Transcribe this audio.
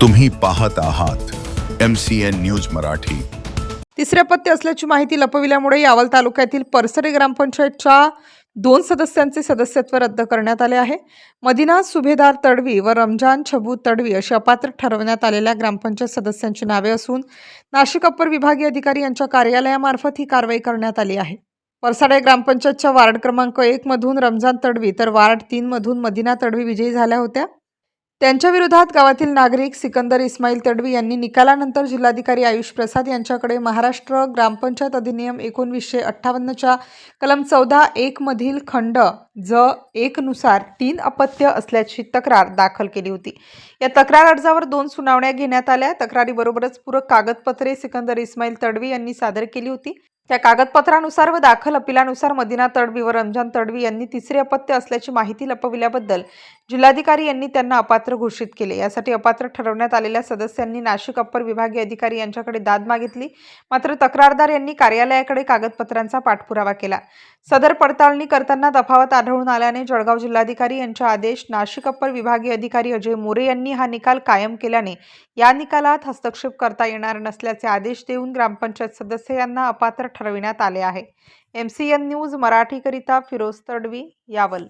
तुम्ही पाहत आहात M C N news Marathi. तिसरे पत्ते असल्याची माहिती लपविल्यामुळे यावल तालुक्यातील परसरे ग्रामपंचायतच्या दोन सदस्यांचे सदस्यत्व रद्द करण्यात आले आहे. मदिना सुभेदार तडवी व रमजान छबू तडवी अशी अपात्र ठरवण्यात आलेल्या ग्रामपंचायत सदस्यांची नावे असून नाशिक अप्पर विभागीय अधिकारी यांच्या कार्यालयामार्फत ही कारवाई करण्यात आली आहे. परसाडे ग्रामपंचायतच्या वार्ड क्रमांक एक मधून रमजान तडवी तर वार्ड तीन मधून मदिना तडवी विजयी झाल्या होत्या. त्यांच्या विरोधात गावातील नागरिक सिकंदर इस्माईल तडवी यांनी निकालानंतर जिल्हाधिकारी आयुष प्रसाद यांच्याकडे महाराष्ट्र ग्रामपंचायत अधिनियम एकोणवीसशे अठ्ठावन्नच्या कलम चौदा एकमधील खंड ज एकनुसार तीन अपत्य असल्याची तक्रार दाखल केली होती. या तक्रार अर्जावर दोन सुनावण्या घेण्यात आल्या. तक्रारीबरोबरच पूरक कागदपत्रे सिकंदर इस्माईल तडवी यांनी सादर केली होती. त्या कागदपत्रानुसार व दाखल अपिलानुसार मदिना तडवी व रमजान तडवी यांनी तिसरे अपत्य असल्याची माहिती लपविल्याबद्दल जिल्हाधिकारी यांनी त्यांना अपात्र घोषित केले. यासाठी अपात्र ठरवण्यात आलेल्या सदस्यांनी नाशिक अप्पर विभागीय अधिकारी यांच्याकडे दाद मागितली. मात्र तक्रारदार यांनी कार्यालयाकडे कागदपत्रांचा पाठपुरावा केला. सदर पडताळणी करताना तफावत आढळून आल्याने जळगाव जिल्हाधिकारी यांच्या आदेश नाशिक अप्पर विभागीय अधिकारी अजय मोरे यांनी हा निकाल कायम केल्याने या निकालात हस्तक्षेप करता येणार नसल्याचे आदेश देऊन ग्रामपंचायत सदस्य यांना अपात्र ठरविण्यात आले आहे. एम सी एन न्यूज मराठीकरिता फिरोज तडवी यावल